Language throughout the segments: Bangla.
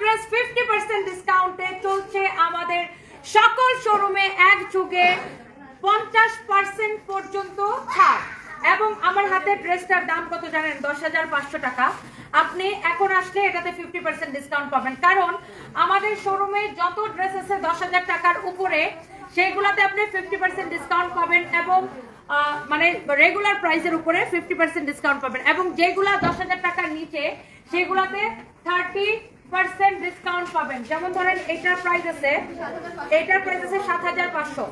ড্রেস ফিফটি পার্সেন্ট ডিসকাউন্টে চলছে আমাদের সকল শোরুমে এক যুগে পঞ্চাশ পার্সেন্ট পর্যন্ত ছাড়। এবং আমার হাতে ড্রেসটার দাম কত জানেন? দশ হাজার পাঁচশো টাকা। আপনি এখন আসলে এটাতে ফিফটি পার্সেন্ট ডিসকাউন্ট পাবেন। কারণ আমাদের শোরুমে যত ড্রেস আছে দশ হাজার টাকার উপরে, সেইগুলোতে আপনি ফিফটি পার্সেন্ট ডিসকাউন্ট পাবেন এবং মানে রেগুলার প্রাইসের উপরে ফিফটি পার্সেন্ট ডিসকাউন্ট পাবেন। এবং যেগুলা দশ হাজার টাকার নিচে, সেগুলাতে থার্টি পার্সেন্ট ডিসকাউন্ট পাবেন। যেমন ধরেন, এটার প্রাইস আছে, এটার প্রাইস আছে সাত হাজার পাঁচশো।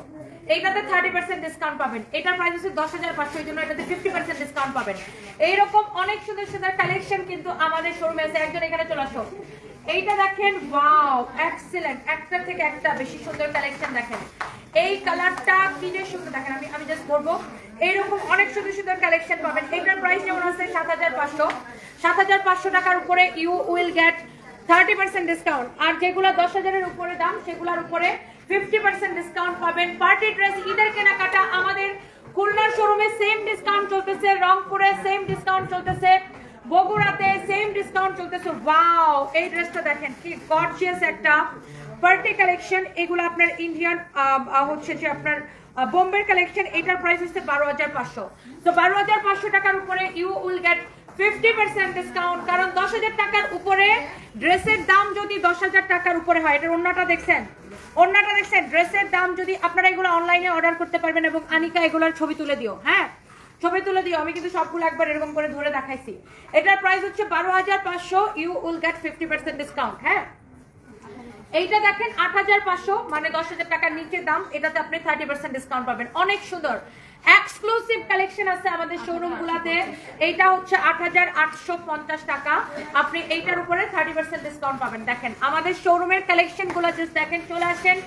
এইটাতে থার্টি পার্সেন্ট ডিসকাউন্ট পাবেন। এটার প্রাইস হচ্ছে দশ হাজার পাঁচশো, এই জন্য এটাতে ফিফটি পার্সেন্ট ডিসকাউন্ট পাবেন। এইরকম অনেক সুন্দর সুন্দর কালেকশন কিন্তু আমাদের শোরুমে আছে। একজন এখানে চলে আসো এইটা দেখেন ওয়াও এক্সিলেন্ট একটা থেকে একটা বেশি সুন্দর কালেকশন দেখেন। এই কালারটা কি যে সুন্দর। দেখেন, আমি আমি জাস্ট ধরবো এইরকম অনেক সুন্দর সুন্দর কালেকশন পাবেন। এটার প্রাইস যেমন আছে সাত হাজার পাঁচশো। সাত হাজার পাঁচশো টাকার উপরে you will get thirty percent discount আর যেগুলো দশ হাজারের উপরে দাম, সেগুলোর উপরে ফিফটি পার্সেন্ট ডিসকাউন্ট পাবেন। পার্টি ড্রেস ঈদের কেনাকাটা আমাদের খুলনার শোরুমে সেম ডিসকাউন্ট চলতেছে, রংপুরে সেম ডিসকাউন্ট চলতেছে, বগুড়াতে সেম ডিসকাউন্ট চলতেছে। ওয়াও এই ড্রেসটা দেখেন, কি গর্জিয়াস একটা পার্টি কালেকশন এগুলো আপনার ইন্ডিয়ান হচ্ছে যে আপনার বোম্বের কালেকশন এটার প্রাইস হচ্ছে বারো হাজার পাঁচশো। তো বারো হাজার পাঁচশো টাকার উপরে you will get fifty percent discount কারণ দশ হাজার টাকার উপরে ড্রেসের দাম যদি দশ হাজার টাকার উপরে হয়, এটার অন্যটা দেখছেন? অন্যটা দেখছেন? ড্রেসের দাম যদি আপনারা এগুলো অনলাইনে অর্ডার করতে পারবেন এবং আনিকা এগুলোর ছবি তুলে দিও হ্যাঁ? ছবি তুলে দিও, আমি কিন্তু সবগুলো একবার এরকম করে ধরে দেখাইছি। এটার প্রাইস হচ্ছে বারো হাজার পাঁচশো you will get fifty percent discount হ্যাঁ? এইটা দেখেন আট হাজার পাঁচশো মানে দশ হাজার টাকার নিচে দাম, এটাতে আপনি থার্টি পার্সেন্ট ডিসকাউন্ট পাবেন। অনেক সুন্দর। এক্সক্লুসিভ কালেকশন আছে আমাদের শোরুম গুলাতে। এইটা হচ্ছে আট হাজার আটশো পঞ্চাশ টাকা। আপনি এইটার উপরে থার্টি পার্সেন্ট ডিসকাউন্ট পাবেন। দেখেন আমাদের শোরুমের কালেকশনগুলো জাস্ট দেখেন চলে আসেন।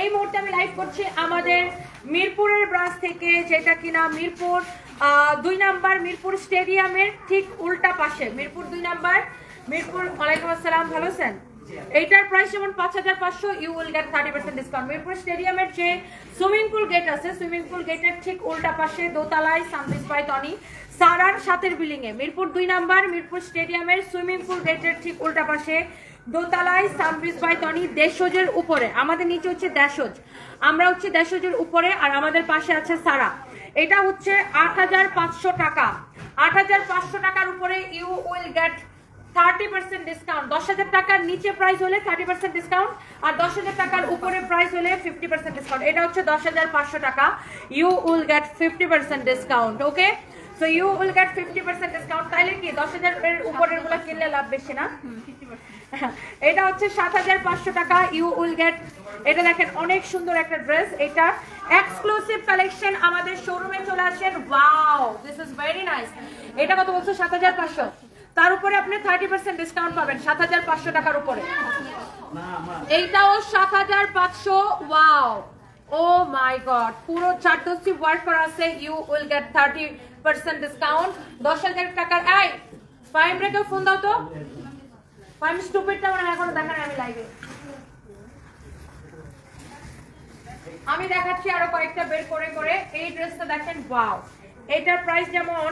এই মুহূর্তে আমি লাইভ করছি আমাদের মিরপুরের ব্রাঞ্চ থেকে যেটা কিনা মিরপুর দুই নাম্বার মিরপুর স্টেডিয়ামের ঠিক উল্টা পাশে। মিরপুর দুই নাম্বার মিরপুর ওয়ালাইকুম আসসালাম ভালো আছেন? এইটার প্রাইস যেমন পাঁচ হাজার পাঁচশো you will get thirty percent discount Mirpur স্টেডিয়ামের যে সুইমিং পুল গেট আছে সুইমিং পুল গেটের ঠিক উল্টা পাশে দোতলায় সানবিস বাই টনি সারার সাতের বিল্ডিং এ। মিরপুর দুই নাম্বার, মিরপুর স্টেডিয়ামের সুইমিং পুল গেটের ঠিক উল্টা পাশে দোতলায় সানবিস বাই টনি দেশজের উপরে। আমাদের নিচে হচ্ছে দেশজ। আমরা হচ্ছে দেশজের উপরে আর আমাদের পাশে আছে সারা এটা হচ্ছে আট হাজার পাঁচশো টাকা। আট হাজার পাঁচশো টাকার উপরে you will get thirty percent discount দশ হাজার টাকার নিচে প্রাইস হলে থার্টি পার্সেন্ট ডিসকাউন্ট আর দশ হাজার টাকার উপরে প্রাইস হলে ফিফটি পার্সেন্ট ডিসকাউন্ট এটা হচ্ছে দশ হাজার পাঁচশো টাকা। You will get fifty percent discount okay so you will get fifty percent discount তাইলে কি দশ হাজারের উপরেরগুলো কিনলে লাভ বেশি না? এটা হচ্ছে সাত হাজার পাঁচশো টাকা। ইউ উইল গেট এটা দেখেন অনেক সুন্দর একটা ড্রেস এটা এক্সক্লুসিভ কালেকশন আমাদের শোরুমে চলে আসেন। Wow this is very nice এটা কত বলছো? সাত হাজার পাঁচশো। তার উপরে আপনি থার্টি পার্সেন্ট ডিসকাউন্ট পাবেন সাত হাজার পাঁচশো টাকার উপরে। এইটাও সাত হাজার পাঁচশো ওয়াও ও মাই গড পুরো চারদস্তি ওয়ার্ক করা আছে you will get thirty percent discount দশ হাজার টাকার এই ফাইম রেখে ফোন দাও তো। ফাইম স্টুপিডটা মনে এখনও দেখা আমি লাইভে আমি দেখাচ্ছি আরও কয়েকটা বের করে করে। এই ড্রেসটা দেখেন ওয়াও এটার প্রাইস যেমন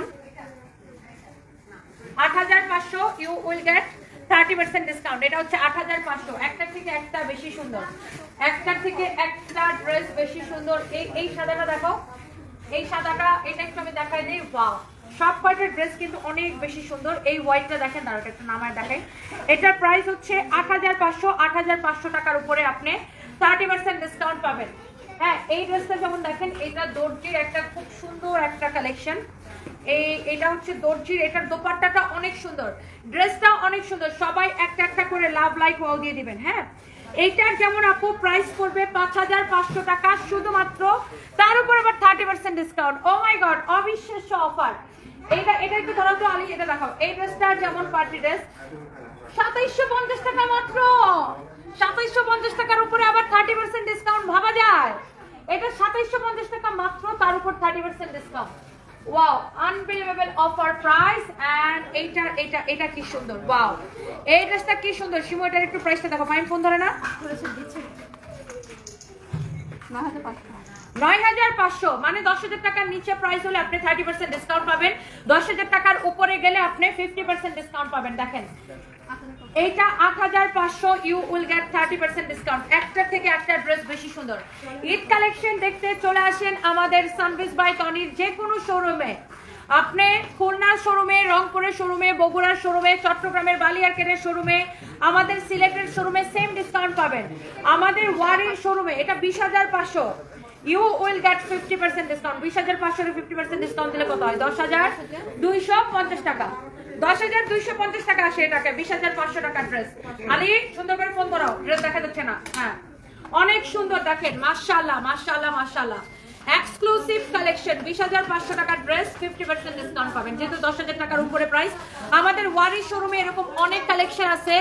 আট হাজার পাঁচশো you will get thirty percent discount এটা হচ্ছে আট হাজার পাঁচশো। একটা থেকে একটা বেশি সুন্দর। একটা থেকে একটা ড্রেস বেশি সুন্দর। এই এই সাদাটা দেখো এই সাদাটা, এটা একটু আমি দেখাই দিই। ওয়াও সব কয়টার ড্রেস কিন্তু অনেক বেশি সুন্দর। এই হোয়াইটটা দেখেন দাঁড়াটা একটু নামায় দেখাই। এটার প্রাইস হচ্ছে আট হাজার পাঁচশো। আট হাজার পাঁচশো টাকার উপরে আপনি থার্টি পার্সেন্ট ডিসকাউন্ট পাবেন। হ্যাঁ এই ড্রেসটা যেমন দেখেন, এটা দর্জির একটা খুব সুন্দর একটা কালেকশন এই, এটা হচ্ছে দর্জির, এটার দোপাট্টাটা অনেক সুন্দর। ড্রেসটা অনেক সুন্দর। সবাই একটা একটা করে লাভ লাইক ওয়াও দিয়ে দিবেন হ্যাঁ? এইটার যেমন আপু প্রাইস পড়বে পাঁচ হাজার পাঁচশো টাকা শুধুমাত্র। তার উপর আবার thirty percent discount oh my god অবিশ্বাস্য অফার এটা এটা একটু ধরো তো আলি, এটা দেখাও। এই ড্রেসটা যেমন পার্টি ড্রেস সাতাইশশো পঞ্চাশ টাকা মাত্র। সাতাইশশো পঞ্চাশ টাকার উপরে আবার থার্টি পার্সেন্ট ডিসকাউন্ট ভাবা যায়। এটা সাতাইশশো পঞ্চাশ টাকা মাত্র, তার উপর thirty percent discount wow unbelievable offer price and এইটা এটা এটা কি সুন্দর ওয়াও এই ড্রেসটা কি সুন্দর? শিমু, এটার একটু প্রাইসটা দেখো। ফাইন ফোন ধরে না? নয় হাজার পাঁচশো। মানে দশ হাজার টাকার নিচে প্রাইস হলে আপনি থার্টি পার্সেন্ট ডিসকাউন্ট পাবেন। দশ হাজার টাকার উপরে গেলে আপনি ফিফটি পার্সেন্ট ডিসকাউন্ট পাবেন। দেখেন এইটা আট হাজার পাঁচশো you will get thirty percent discount একটা থেকে একটা ড্রেস বেশি সুন্দর। ঈদ কালেকশন দেখতে চলে আসেন আমাদের সানভিস বাই টনির যে কোনো শোরুমে আপনি খুলনার শোরুমে রংপুরের শোরুমে বগুড়ার শোরুমে চট্টগ্রামের বালিয়ারকেটের শোরুমে আমাদের সিলেটের শোরুমে সেম ডিসকাউন্ট পাবেন। আমাদের ওয়ারির শোরুমে এটা বিশ হাজার পাঁচশো। You will get fifty percent discount বিশ হাজার পাঁচশো ফিফটি পার্সেন্ট ডিসকাউন্ট দিলে কত হয়? দশ হাজার দুইশো পঞ্চাশ টাকা। দশ হাজার দুইশো পঞ্চাশ টাকা আসে টাকা বিশ হাজার পাঁচশো টাকার ড্রেস আলি, সুন্দর করে ফোন করাও ড্রেস দেখা যাচ্ছে না। হ্যাঁ। অনেক সুন্দর দেখেন মাশাল্লাহ মাশাল্লাহ মাশাল্লাহ এক্সক্লুসিভ কালেকশন বিশ হাজার পাঁচশো টাকার ড্রেস ফিফটি পার্সেন্ট ডিসকাউন্ট পাবেন। যেহেতু দশ হাজার টাকার উপরে প্রাইস আমাদের ওয়ারি শোরুমে এরকম অনেক কালেকশন আছে।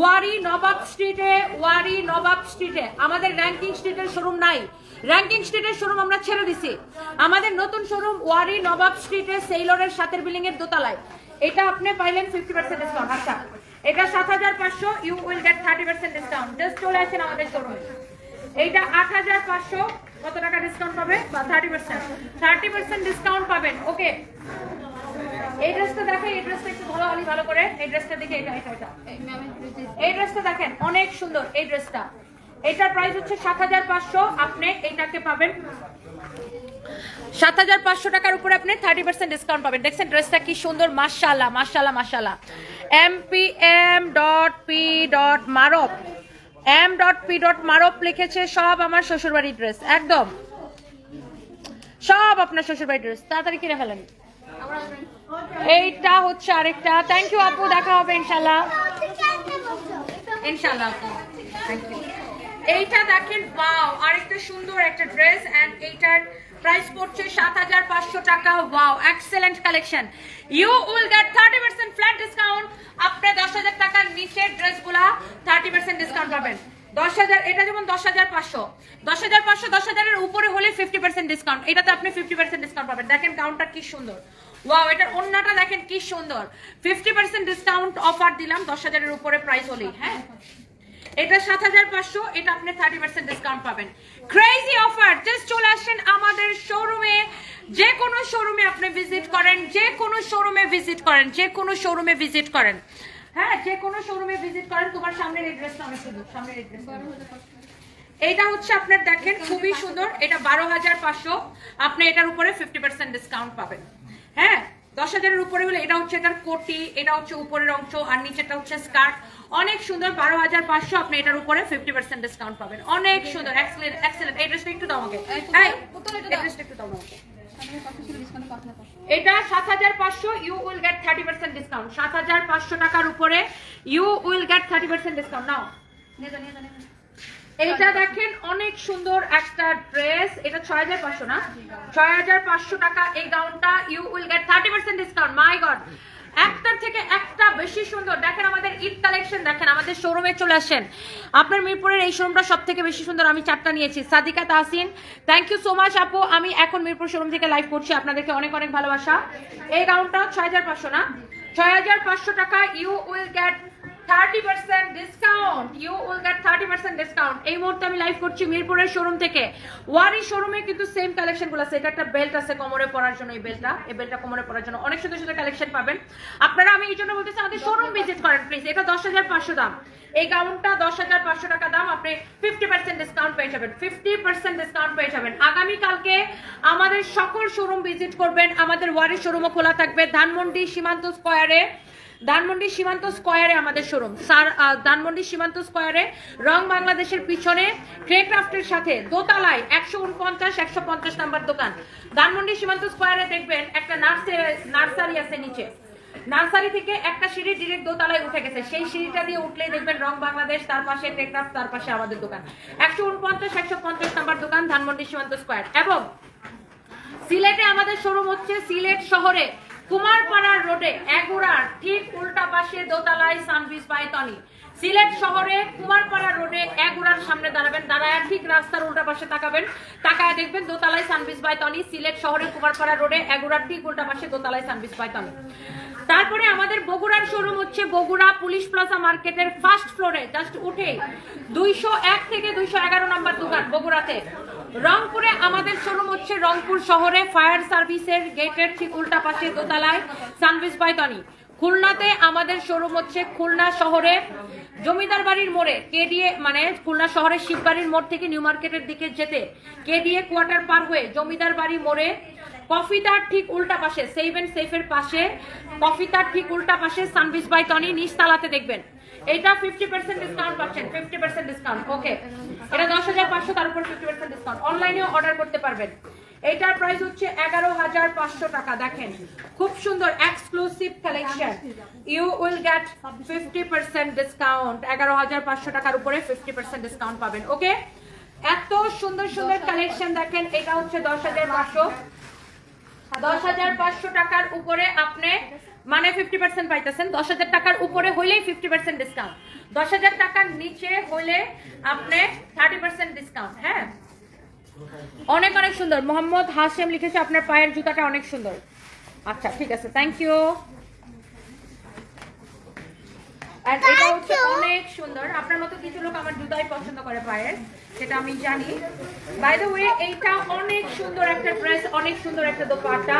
ওয়ারি নবাব স্ট্রিটে ওয়ারি নবাব স্ট্রিটে আমাদের র্যাঙ্কিং স্ট্রিটের শোরুম নাই। র্যাঙ্কিং স্ট্রিটের শোরুম আমরা ছেড়ে দিছি। আমাদের নতুন শোরুম ওয়ারি নবাব স্ট্রিটে সেইলরের সাতের বিল্ডিং এর দোতলায়। এটা আপনি পাইলেন ফিফটি পার্সেন্ট ডিসকাউন্ট আচ্ছা এটা সাত হাজার পাঁচশো you will get thirty percent discount just চলে আসেন আমাদের শোরুমে এইটা আট হাজার পাঁচশো কত টাকা ডিসকাউন্ট পাবে? বা thirty percent thirty percent discount পাবেন। ওকে এই ড্রেসটা দেখেন এই ড্রেসটা একটু ভালো আলি ভালো করে। এই ড্রেসটা দেখে এটা এটা এটা। এই ড্রেসটা দেখেন অনেক সুন্দর এই ড্রেসটা এটার প্রাইস হচ্ছে সাত হাজার পাঁচশো। আপনি এইটাকে পাবেন। সাত হাজার পাঁচশো টাকার উপরে আপনি থার্টি পার্সেন্ট ডিসকাউন্ট পাবেন। দেখছেন ড্রেসটা কি সুন্দর? মাশাল্লাহ মাশাল্লাহ মাশাল্লাহ M P M dot P dot মারপ M dot P dot মারপ লিখেছে, সব আমার শ্বশুরবাড়ির ড্রেস একদম। সব আপনার শ্বশুরবাড়ির ড্রেস তাড়াতাড়ি কিনে ফেলেন। এইটা হচ্ছে আরেকটা। থ্যাংক ইউ আপু, দেখা হবে ইনশাল্লাহ। ইনশাল্লাহ থ্যাংক ইউ এইটা দেখেন ওয়াও আরেকটা সুন্দর একটা ড্রেস এন্ড এইটার প্রাইস পড়ছে সাত হাজার পাঁচশো টাকা। Wow excellent collection you will get thirty percent flat discount আপনি দশ হাজার টাকার নিচের ড্রেসগুলা থার্টি পার্সেন্ট ডিসকাউন্ট পাবেন। দশ হাজার, এটা যেমন দশ হাজার পাঁচশো, দশ হাজার পাঁচশো, দশ হাজারের উপরে হলে ফিফটি পার্সেন্ট ডিসকাউন্ট এটাতে আপনি ফিফটি পার্সেন্ট ডিসকাউন্ট পাবেন। দেখেন কাউন্টার কি সুন্দর। ওয়াও এটার অন্যটা দেখেন কি সুন্দর। ফিফটি পার্সেন্ট ডিসকাউন্ট অফার দিলাম, দশ হাজারের উপরে প্রাইস হলেই হ্যাঁ? এটা সাত হাজার পাঁচশো, এটা আপনি থার্টি পার্সেন্ট ডিসকাউন্ট পাবেন। ক্রেজি অফার জাস্ট চলে আসেন আমাদের শোরুমে যে কোনো শোরুমে আপনি ভিজিট করেন, যে কোনো শোরুমে ভিজিট করেন, যে কোনো শোরুমে ভিজিট করেন। হ্যাঁ যে কোনো শোরুমে ভিজিট করেন, তোমার সামনের এই ড্রেসটা অনেক সুন্দর, সামনের এই এইটা হচ্ছে আপনার দেখেন, খুবই সুন্দর, এটা বারো হাজার পাঁচশো, আপনি এটার উপরে ফিফটি পার্সেন্ট ডিসকাউন্ট পাবেন। হ্যাঁ দশ হাজারের উপরে হলে এটা হচ্ছে এটার কোটি এটা হচ্ছে উপরের অংশ আর নিচেটা হচ্ছে স্কার্ট। অনেক সুন্দর বারো হাজার পাঁচশো আপনি এটার উপরে ফিফটি পার্সেন্ট ডিসকাউন্ট পাবেন। অনেক সুন্দর এক্সেলেন্ট এক্সেলেন্ট এই ড্রেসটা একটু দাও আমাকে। এই, ড্রেসটা একটু দাও আমাকে। এটা সাত হাজার পাঁচশো you will get thirty percent discount সাত হাজার পাঁচশো টাকার উপরে you will get thirty percent discount now. এটা দেখেন অনেক সুন্দর একটা ড্রেস। এটা ছয় হাজার পাঁচশো না? ছয় হাজার পাঁচশো টাকা এই গাউনটা। You will get thirty percent discount my god একটার থেকে একটা বেশি সুন্দর। দেখেন আমাদের ঈদ কালেকশন দেখেন আমাদের শোরুমে চলে আসেন। আপনার মিরপুরের এই শোরুমটা সব থেকে বেশি সুন্দর, আমি চারটা নিয়েছি। Sadika Tahsin thank you so much আপু। আমি এখন মিরপুর শোরুম থেকে লাইভ করছি, আপনাদেরকে অনেক অনেক ভালোবাসা। এই গাউনটা ছয় হাজার পাঁচশো না? ছয় হাজার পাঁচশো টাকা you will get thirty percent discount you discount এই আমি লাইভ করছি মিরপুরের শোরুম থেকে। ওয়ারি শোরুমে কিন্তু সেম আছে। এটা একটা বেল্ট আছে কোমরে জন্য এই বেল্টটা এই কোমরে জন্য অনেক সুন্দর কালেকশন পাবেন। আপনারা, আমি এই জন্য আমাদের শোরুম ভিজিট করেন প্লিজ এটা দশ হাজার পাঁচশো দাম। এই টাকা দাম, আপনি ফিফটি পার্সেন্ট ডিসকাউন্ট পেয়ে যাবেন। ফিফটি পার্সেন্ট ডিসকাউন্ট পেয়ে যাবেন। আমাদের সকল শোরুম ভিজিট করবেন। আমাদের ওয়ারি শোরুমও খোলা থাকবে। ধানমন্ডি সীমান্ত স্কোয়ারে ধানমন্ডি সীমান্ত স্কোয়ারে আমাদের শোরুম। সার ধানমন্ডি সীমান্ত স্কোয়ারে রং বাংলাদেশের পিছনে ক্রেক্রাফটের সাথে দোতলায় একশো উনপঞ্চাশ, একশো পঞ্চাশ নাম্বার দোকান। ধানমন্ডি সীমান্ত স্কোয়ারে দেখবেন একটা নার্সারি আছে নিচে। নার্সারি থেকে একটা সিঁড়ি ডিরেক্ট দোতলায় উঠে গেছে। সেই সিঁড়িটা দিয়ে উঠলেই দেখবেন রং বাংলাদেশ, তার পাশে টেকনাফ তার পাশে আমাদের দোকান। একশো উনপঞ্চাশ, একশো পঞ্চাশ নাম্বার দোকান ধানমন্ডি সীমান্ত স্কোয়ার। এবং সিলেটে আমাদের শোরুম হচ্ছে সিলেট শহরে। কুমারপাড়া রোডে এগুড়ার ঠিক উল্টা পাশে দোতলায় সানভিস পাইতনি সিলেট শহরে কুমারপাড়া রোডে এগুড়ার সামনে দাঁড়াবেন, দাঁড়ায় ঠিক রাস্তার উল্টা পাশে তাকাবেন। তাকায় দেখবেন দোতলায় সানভিস বাইতনি সিলেট শহরে কুমারপাড়া রোডে এগুড়ার ঠিক উল্টা পাশে দোতলায় সানভিস বাইতনি তারপরে আমাদের বগুড়ার শোরুম হচ্ছে বগুড়া পুলিশ প্লাজা মার্কেটের ফার্স্ট ফ্লোরে। জাস্ট উঠে দুইশো এক থেকে দুইশো এগারো নম্বর দোকান বগুড়াতে। রংপুরে আমাদের শোরুম হচ্ছে রংপুর শহরে ফায়ার সার্ভিসের গেটের ঠিক উল্টা পাশে দোতলায়। সানভিস বাইতনি খুলনাতে আমাদের শোরুম হচ্ছে খুলনা শহরে জমিদার বাড়ির মোড়ে, কেডিএ মানে খুলনা শহরের শিববাড়ির মোড় থেকে নিউ মার্কেটের দিকে যেতে। কেডিএ কোয়ার্টার পার হয়ে জমিদার বাড়ি মোড়ে কফি তার ঠিক উল্টা পাশে, সেভ এন্ড সেফের পাশে কফি তার ঠিক উল্টা পাশে সানবিস বাই টনি নিচ তালাতে দেখবেন। এটা ফিফটি পার্সেন্ট ডিসকাউন্ট পাচ্ছেন ফিফটি পার্সেন্ট ডিসকাউন্ট ওকে এটা দশ হাজার পাঁচশো তার উপর ফিফটি পার্সেন্ট ডিসকাউন্ট অনলাইনেও অর্ডার করতে পারবেন। এটার প্রাইস হচ্ছে এগারো হাজার পাঁচশো টাকা, দেখেন। খুব সুন্দর exclusive collection you will get fifty percent discount এগারো হাজার পাঁচশো টাকার উপরে ফিফটি পার্সেন্ট ডিসকাউন্ট পাবেন ওকে এত সুন্দর সুন্দর কালেকশন দেখেন, এটা হচ্ছে দশ হাজার পাঁচশো। দশ হাজার পাঁচশো টাকার উপরে আপনি মানে ফিফটি পার্সেন্ট পাইতেছেন। দশ হাজার টাকার উপরে হইলেই ফিফটি পার্সেন্ট ডিসকাউন্ট দশ হাজার টাকার নিচে হইলে আপনি থার্টি পার্সেন্ট ডিসকাউন্ট হ্যাঁ? অনেক অনেক সুন্দর। মোহাম্মদ হাশেম লিখেছে আপনার পায়ের জুতাটা অনেক সুন্দর। আচ্ছা ঠিক আছে থ্যাংক ইউ আর এটা হচ্ছে অনেক সুন্দর। আপনার মতো কিছু লোক আমার জুতাই পছন্দ করে পায়ের। সেটা আমি জানি। বাই দ্য ওয়ে এইটা অনেক সুন্দর একটা ড্রেস অনেক সুন্দর একটা দোপাট্টা।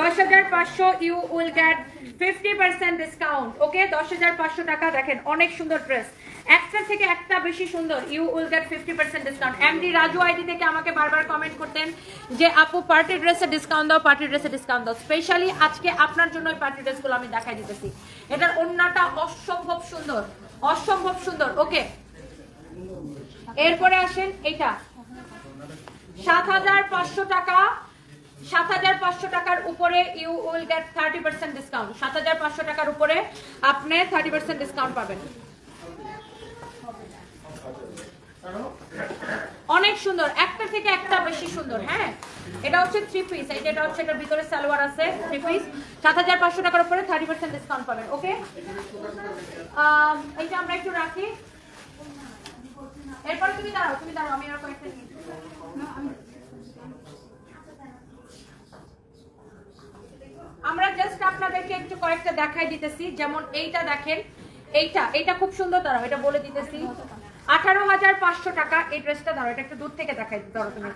দশ হাজার পাঁচশো you will get fifty percent discount okay দশ হাজার পাঁচশো টাকা, দেখেন, অনেক সুন্দর ড্রেস একটা থেকে একটা বেশি সুন্দর you will get fifty percent discount MD Raju ID থেকে আমাকে বারবার কমেন্ট করতেন যে, আপু পার্টি ড্রেসে ডিসকাউন্ট দাও পার্টি ড্রেসে ডিসকাউন্ট দাও। স্পেশালি আজকে আপনার জন্য ওই পার্টি ড্রেসগুলো আমি দেখাই দিতেছি। এটার অন্যটা অসম্ভব সুন্দর অসম্ভব সুন্দর ওকে এরপরে আসেন এটা সাত হাজার পাঁচশো টাকা, সাত হাজার পাঁচশো টাকার উপরে you will get thirty percent discount সাত হাজার পাঁচশো টাকার উপরে আপনি থার্টি পার্সেন্ট ডিসকাউন্ট পাবেন। অনেক সুন্দর, একটা থেকে একটা বেশি সুন্দর হ্যাঁ? এটা হচ্ছে থ্রি পিস এই যেটা হচ্ছে এটার ভিতরে সালোয়ার আছে থ্রি পিস সাত হাজার পাঁচশো টাকার উপরে থার্টি পার্সেন্ট ডিসকাউন্ট পাবেন ওকে এইটা আমরা একটু রাখি। এরপরে তুমি দাঁড়াও তুমি দাঁড়াও, আমি আর কয়েকটা। আমরা জাস্ট আপনাদেরকে একটু কয়েকটা দেখাই দিতেছি, যেমন এইটা দেখেন, এইটা এটা খুব সুন্দর দাঁড়াও, এটা বলে দিতেছি। আঠারো হাজার পাঁচশো টাকা, এই ড্রেসটা ধরো এটা একটু দূর থেকে দেখাই ধরো তুমি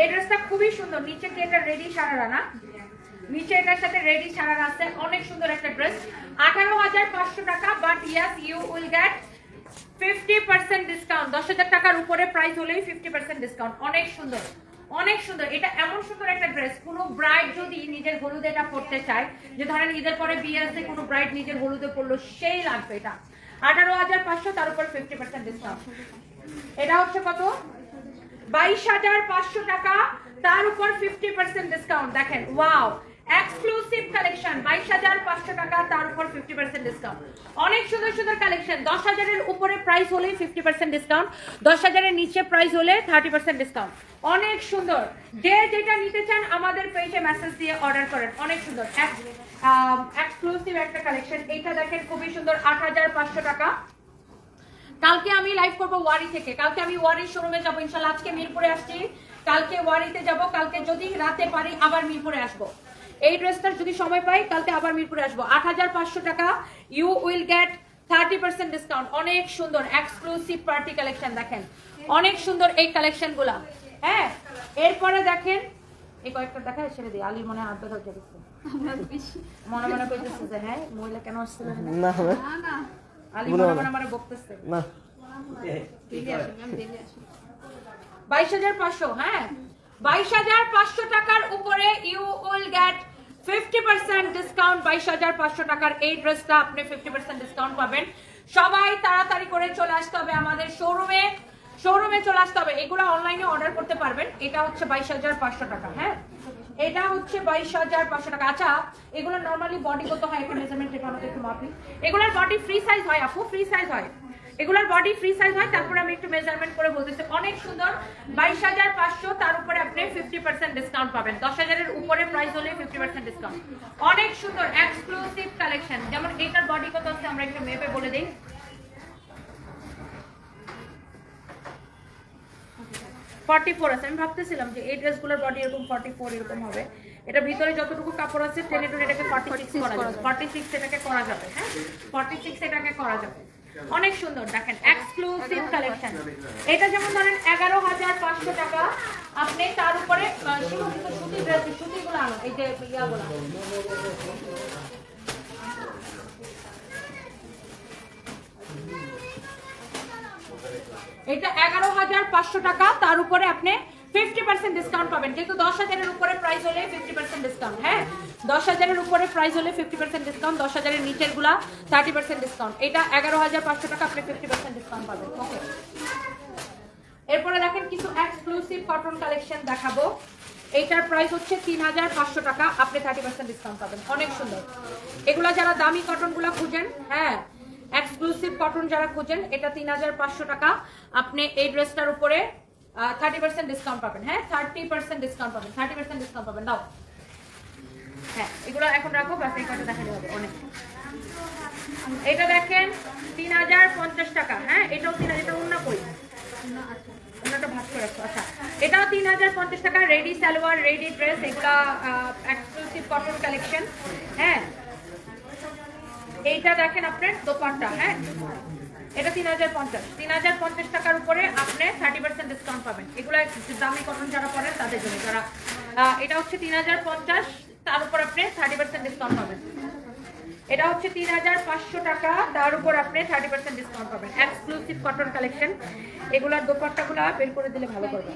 এই ড্রেসটা খুবই সুন্দর, নিচে কি এটা রেডি সারারা না? নিচে এটার সাথে রেডি সারারা আছে, অনেক সুন্দর একটা ড্রেস আঠারো হাজার পাঁচশো টাকা but yes you will get fifty percent discount দশ হাজার টাকার উপরে প্রাইস হলেই ফিফটি পার্সেন্ট ডিসকাউন্ট অনেক সুন্দর অনেক সুন্দর। এটা এমন সুন্দর একটা ড্রেস কোনো ব্রাইড যদি নিজের হলুদে এটা পড়তে চায়, যে ধরেন ঈদের পরে বিয়ে আছে, কোনো ব্রাইড নিজের হলুদে পড়ল সেই লাগবে এটা। আঠারো হাজার পাঁচশো, তার উপর ফিফটি পার্সেন্ট ডিসকাউন্ট এটা হচ্ছে কত? বাইশ হাজার পাঁচশো টাকা, তার উপর ফিফটি পার্সেন্ট ডিসকাউন্ট দেখেন ওয়াও এক্সক্লুসিভ কালেকশন বাইশ হাজার পাঁচশো টাকা, তার উপর ফিফটি পার্সেন্ট ডিসকাউন্ট অনেক সুন্দর সুন্দর কালেকশন দশ হাজারের উপরে প্রাইস হলে ফিফটি পার্সেন্ট ডিসকাউন্ট দশ হাজারের নিচে প্রাইস হলে থার্টি পার্সেন্ট ডিসকাউন্ট অনেক সুন্দর। যে যেটা নিতে চান আমাদের পেজে মেসেজ দিয়ে অর্ডার করেন। অনেক সুন্দর। এক্সক্লুসিভ একটা কালেকশন এইটা দেখেন খুবই সুন্দর, আট হাজার পাঁচশো টাকা। কালকে আমি লাইভ করব ওয়ারি থেকে। কালকে আমি ওয়ারির শোরুমে যাব, ইনশাল্লাহ। আজকে মিরপুরে আসছি। কালকে ওয়ারিতে যাব। কালকে যদি রাতে পারি, আবার মিরপুরে আসব। এই ড্রেসটার যদি সময় পাই কালকে আবার মিরপুরে আসব। আট হাজার পাঁচশো টাকা you will get thirty percent discount অনেক সুন্দর এক্সক্লুসিভ পার্টি কালেকশন দেখেন। অনেক সুন্দর এই কালেকশনগুলা হ্যাঁ এরপরে দেখেন এই কয়েকটা দেখা ছেড়ে দিই। আলির মনে হয় আড্ডা ধরতে গেছে। মনে মনে কইতেছে যে হ্যাঁ মহিলা কেন আসছিল না না। আলি মনে মনে মানে। বকতেছে। না। বাইশ হাজার পাঁচশো হ্যাঁ। বাইশ হাজার পাঁচশো টাকার উপরে you will get fifty percent discount বাইশ হাজার পাঁচশো টাকার এই ড্রেসটা আপনি ফিফটি পার্সেন্ট ডিসকাউন্ট পাবেন। সবাই তাড়াতাড়ি করে চলে আসতে হবে আমাদের শোরুমে শোরুমে চলে আসতে হবে। এগুলো অনলাইনে অর্ডার করতে পারবেন। এটা হচ্ছে বাইশ হাজার পাঁচশো টাকা হ্যাঁ? এটা হচ্ছে বাইশ হাজার পাঁচশো টাকা। আচ্ছা এগুলো নর্মালি বডি কত হয় একটা মেজারমেন্ট আমাকে একটু মাপি। এগুলোর বডি ফ্রি সাইজ হয় আপু? ফ্রি সাইজ হয়? এগুলোর বডি ফ্রি সাইজ হয়, তারপরে আমি একটু মেজারমেন্ট করে বলতেছি। অনেক সুন্দর। বাইশ হাজার পাঁচশো, তার উপরে আপনি ফিফটি পার্সেন্ট ডিসকাউন্ট পাবেন। দশ হাজারের উপরে প্রাইস হলে ফিফটি পার্সেন্ট ডিসকাউন্ট অনেক সুন্দর এক্সক্লুসিভ কালেকশন যেমন এটার বডি কত আছে, আমরা একটু মেপে বলে দিই। ফর্টি ফোর আছে। আমি ভাবতেছিলাম যে এই ড্রেসগুলোর বডি এরকম ফর্টি ফোর এরকম হবে। এটা ভিতরে যতটুকু কাপড় আছে টেনে এটাকে ফর্টি সিক্স করা যাবে। ফর্টি সিক্স এটাকে করা যাবে হ্যাঁ? ফর্টি সিক্স এটাকে করা যাবে। অনেক সুন্দর, দেখেন এক্সক্লুসিভ কালেকশন এটা যেমন ধরেন এগারো হাজার পাঁচশো টাকা, আপনি তার উপরে এটা এগারো হাজার পাঁচশো টাকা, তার উপরে আপনি ফিফটি পার্সেন্ট ডিসকাউন্ট পাবেন। যেহেতু দশ হাজারের উপরে প্রাইস হলে ফিফটি পার্সেন্ট ডিসকাউন্ট হ্যাঁ? দশ হাজারের উপরে প্রাইস হলে ফিফটি পার্সেন্ট ডিসকাউন্ট দশ হাজারের নিচেরগুলা থার্টি পার্সেন্ট ডিসকাউন্ট এটা এগারো হাজার পাঁচশো টাকা আপনি ফিফটি পার্সেন্ট ডিসকাউন্ট পাবেন। ওকে এরপরে দেখেন কিছু এক্সক্লুসিভ কটন কালেকশন দেখাবো। এইটার প্রাইস হচ্ছে তিন হাজার পাঁচশো টাকা, আপনি থার্টি পার্সেন্ট ডিসকাউন্ট পাবেন। অনেক সুন্দর। এগুলা যারা দামি কটনগুলো খুঁজেন হ্যাঁ এক্সক্লুসিভ কটন যারা খুঁজেন, এটা তিন হাজার পাঁচশো টাকা। আপনি এই ড্রেসটার উপরে থার্টি পার্সেন্ট ডিসকাউন্ট পাবেন হ্যাঁ? থার্টি পার্সেন্ট ডিসকাউন্ট পাবেন থার্টি পার্সেন্ট ডিসকাউন্ট পাবেন। দাও হ্যাঁ এগুলো এখন রাখো ব্যাস এই কটা দেখালে হবে অনেক। এটা দেখেন, তিন হাজার পঞ্চাশ টাকা হ্যাঁ? এটাও তিন হাজার অন্য কই? অন্যটা রাখো আচ্ছা। এটাও তিন হাজার পঞ্চাশ টাকা, রেডি সালোয়ার, রেডি ড্রেস, এগুলা এক্সক্লুসিভ কটন কালেকশন হ্যাঁ? এইটা দেখেন আপনার দোপাট্টা হ্যাঁ? এটা তিন হাজার পঞ্চাশ। তিন হাজার পঞ্চাশ টাকার উপরে আপনি থার্টি পার্সেন্ট ডিসকাউন্ট পাবেন। এগুলো দামি কটন যারা পড়েন তাদের জন্য। যারা এটা হচ্ছে তিন হাজার পঞ্চাশ তার উপর আপনি থার্টি পার্সেন্ট ডিসকাউন্ট পাবেন। এটা হচ্ছে তিন হাজার পাঁচশো টাকা তার উপর আপনি থার্টি পার্সেন্ট ডিসকাউন্ট পাবেন। এক্সক্লুসিভ কটন কালেকশন এগুলার দোপাট্টাগুলো বের করে দিলে ভালো করবে।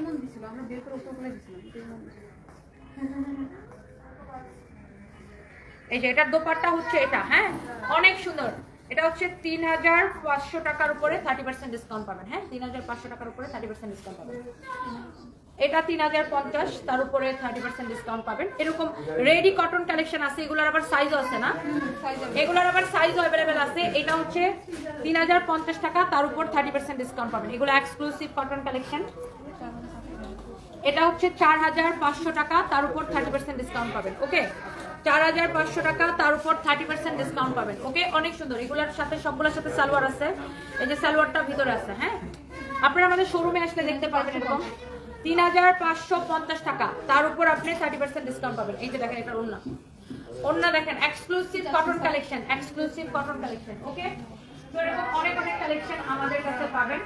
এই যে এটার দোপাট্টা হচ্ছে এটা হ্যাঁ? অনেক সুন্দর। এটা হচ্ছে তিন হাজার পাঁচশো টাকার উপরে থার্টি পার্সেন্ট ডিসকাউন্ট পাবেন। হ্যাঁ তিন হাজার পাঁচশো টাকার উপরে থার্টি পার্সেন্ট ডিসকাউন্ট পাবেন। এটা তিন হাজার পঞ্চাশ, তার উপরে থার্টি পার্সেন্ট ডিসকাউন্ট পাবেন। এরকম রেডি কটন কালেকশন আছে, এগুলোর আবার সাইজও আছে না? এগুলোর আবার সাইজও অ্যাভেলেবেল আছে। এটা হচ্ছে তিন হাজার পঞ্চাশ টাকা, তার উপর থার্টি পার্সেন্ট ডিসকাউন্ট পাবেন। এগুলো এক্সক্লুসিভ কটন কালেকশন এটা হচ্ছে চার হাজার পাঁচশো টাকা, তার উপর থার্টি পার্সেন্ট ডিসকাউন্ট পাবেন। ওকে চার হাজার পাঁচশো টাকা, তার উপর থার্টি পার্সেন্ট ডিসকাউন্ট পাবেন। ওকে অনেক সুন্দর। এগুলোর সাথে, সবগুলোর সাথে সালোয়ার আছে। এই যে সালোয়ারটা ভিতরে আছে হ্যাঁ? আপনারা আমাদের শোরুমে আসলে দেখতে পারবেন এরকম। তিন হাজার পাঁচশো পঞ্চাশ টাকা, তার উপর আপনি থার্টি পার্সেন্ট ডিসকাউন্ট পাবেন। এই যে দেখেন, এটা অন্য অন্য দেখেন exclusive cotton collection exclusive cotton collection okay তো এরকম অনেক অনেক কালেকশন আমাদের কাছে পাবেন।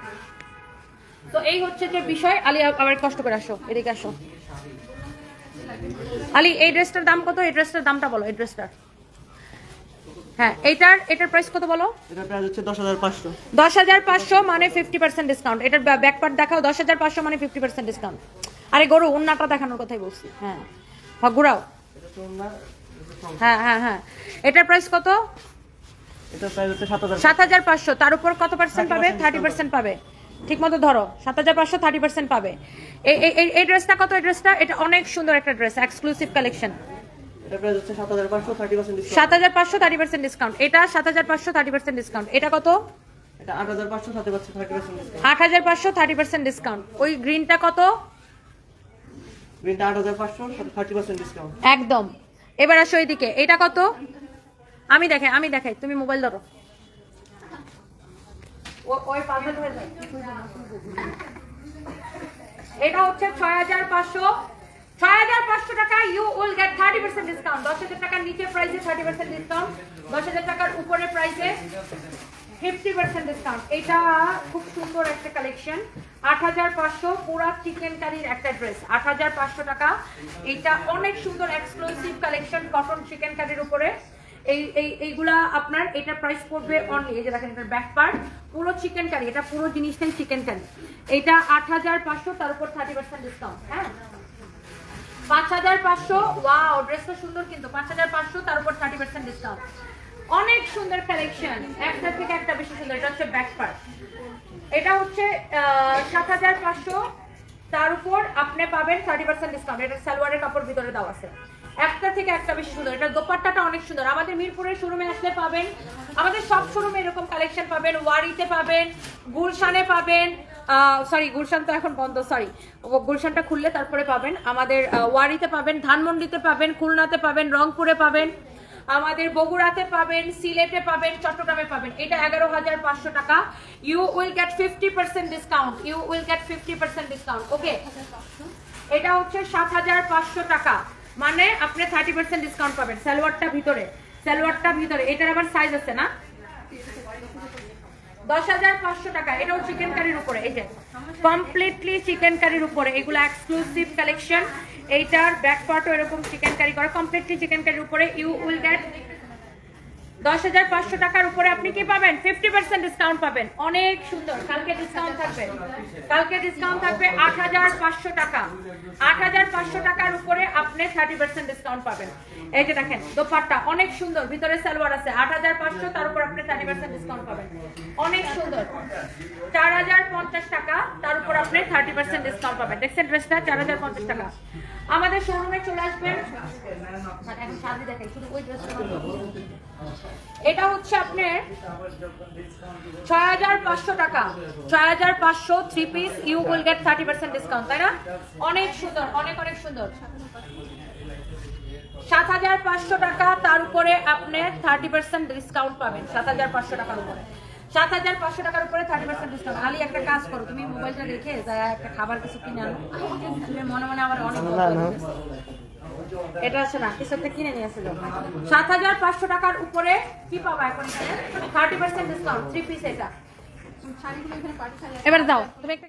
তো এই হচ্ছে যে বিষয়। আলী আবার কষ্ট করে আসো, এদিকে আসো। আলী এই ড্রেসটার দাম কত? এই ড্রেসটার দামটা বলো এই ড্রেসটার। হ্যাঁ এইটার এটার প্রাইস কত বলো? প্রাইস হচ্ছে মানে ফিফটি পার্সেন্ট ডিসকাউন্ট এটার ব্যাক পার্ট দেখাও মানে ফিফটি পার্সেন্ট ডিসকাউন্ট আরে গরু দেখানোর কথাই বলছি। হ্যাঁ। হ্যাঁ ঘুরাও। হ্যাঁ হ্যাঁ হ্যাঁ। এটার প্রাইস কত? প্রাইস হচ্ছে তার উপর কত পার্সেন্ট পাবে? থার্টি পার্সেন্ট পাবে। ঠিক মতো ধরো সাত হাজার পাঁচশো থার্টি পার্সেন্ট পাবে। এই এই- এই এই ড্রেসটা কত? এই ড্রেসটা এটা অনেক সুন্দর একটা ড্রেস এক্সক্লুসিভ কালেকশন সাত হাজার পাঁচশো থার্টি পার্সেন্ট ডিসকাউন্ট এটা সাত হাজার পাঁচশো থার্টি পার্সেন্ট ডিসকাউন্ট এটা কত? এটা আট হাজার পাঁচশো থার্টি পার্সেন্ট ডিসকাউন্ট ওই গ্রিনটা কত? একদম। এবার আসো এইদিকে এটা কত? আমি দেখাই আমি দেখাই। তুমি মোবাইল ধরো। ওই puzzle হয়ে যায়। এটা হচ্ছে ছয় হাজার পাঁচশো। ছয় হাজার পাঁচশো টাকা you will thirty percent discount দশ হাজার টাকার নিচে প্রাইসে থার্টি পার্সেন্ট ডিসকাউন্ট দশ হাজার টাকার উপরে প্রাইসে ফিফটি পার্সেন্ট ডিসকাউন্ট এটা খুব সুন্দর একটা কালেকশন আট হাজার পাঁচশো পুরা চিকেন কারির একটা ড্রেস আট হাজার পাঁচশো টাকা। এটা অনেক সুন্দর এক্সক্লুসিভ কালেকশন কটন চিকেন কারির উপরে। এই এই, এইগুলা আপনার এটা প্রাইস পড়বে অনলি এই যে দেখেন এটার ব্যাক পার্ট পুরো চিকেন কারি এটা পুরো জিনিসটাই চিকেন কারি এটা আট হাজার পাঁচশো, তার উপর থার্টি পার্সেন্ট ডিসকাউন্ট হ্যাঁ? পাঁচ হাজার পাঁচশো ওয়াও ড্রেসটা সুন্দর কিন্তু, পাঁচ হাজার পাঁচশো, তার উপর থার্টি পার্সেন্ট ডিসকাউন্ট অনেক সুন্দর কালেকশন একটা থেকে একটা বেশি সুন্দর, এটা হচ্ছে ব্যাক পার্ট এটা হচ্ছে সাত হাজার পাঁচশো, তার উপর আপনি পাবেন থার্টি পার্সেন্ট ডিসকাউন্ট এটা সালোয়ারের কাপড় ভিতরে দেওয়া আছে। একটা থেকে একটা বেশি সুন্দর। এটা দোপাট্টাটা অনেক সুন্দর। আমাদের মিরপুরের শোরুমে আসলে পাবেন, আমাদের সব শোরুমে এরকম কালেকশন পাবেন। ওয়ারিতে পাবেন, গুলশানে পাবেন সরি গুলশান তো এখন বন্ধ সরি গুলশানটা খুললে তারপরে পাবেন। আমাদের ওয়ারিতে পাবেন, ধানমন্ডিতে পাবেন, খুলনাতে পাবেন, রংপুরে পাবেন, আমাদের বগুড়াতে পাবেন, সিলেটে পাবেন, চট্টগ্রামে পাবেন। এটা এগারো হাজার পাঁচশো টাকা। You will get fifty percent discount you will get fifty percent discount okay এটা হচ্ছে সাত হাজার পাঁচশো টাকা। মানে আপনি থার্টি পার্সেন্ট ডিসকাউন্ট পাবেন, সালোয়ারটা ভিতরে। সালোয়ারটা ভিতরে, এটার আবার সাইজ আছে না? দশ হাজার পাঁচশো টাকা, এটাও চিকেন কারির উপরে, এই যে। কমপ্লিটলি চিকেন কারির উপরে কালেকশন এইটার ব্যাক পার্টও এরকম চিকেন কারি করা কমপ্লিটলি চিকেন কারির উপরে ইউ উইল গেট দশ হাজার পাঁচশো টাকার উপরে আপনি কি পাবেন? ফিফটি পার্সেন্ট ডিসকাউন্ট পাবেন। অনেক সুন্দর। কালকে ডিসকাউন্ট থাকবে। কালকে ডিসকাউন্ট থাকবে আট হাজার পাঁচশো টাকা। আট হাজার পাঁচশো টাকার উপরে আপনি থার্টি পার্সেন্ট ডিসকাউন্ট পাবেন। এই যে দেখেন, দোপাট্টা অনেক সুন্দর। ভিতরে সালোয়ার আছে। আট হাজার পাঁচশো, তার উপর আপনি থার্টি পার্সেন্ট ডিসকাউন্ট পাবেন। অনেক সুন্দর। চার হাজার পঞ্চাশ টাকা, তার উপর আপনি থার্টি পার্সেন্ট ডিসকাউন্ট পাবেন। দেখছেন ড্রেসটা? চার হাজার পঞ্চাশ টাকা। আমাদের শোরুমে চলে আসবেন। দেখাই। শুধু ওই ড্রেসটা এটা হচ্ছে আপনার ছয় হাজার পাঁচশো টাকা। ছয় হাজার পাঁচশো three piece you will get thirty percent discount তাই না? অনেক সুন্দর অনেক অনেক সুন্দর। সাত হাজার পাঁচশো টাকা তার উপরে আপনি থার্টি পার্সেন্ট ডিসকাউন্ট পাবেন সাত হাজার পাঁচশো টাকার উপরে। সাত হাজার পাঁচশো টাকার উপরে থার্টি পার্সেন্ট ডিসকাউন্ট আলি একটা কাজ করো তুমি মোবাইলটা রেখে একটা খাবার কিছু কিনে আনো। মনে মনে আমার অনেক। এটা আছে না কিছু একটা কিনে নিয়ে আসলো সাত হাজার পাঁচশো টাকার উপরে কি পাবা এখন thirty percent discount three piece এটা। এবার দাও তুমি একটা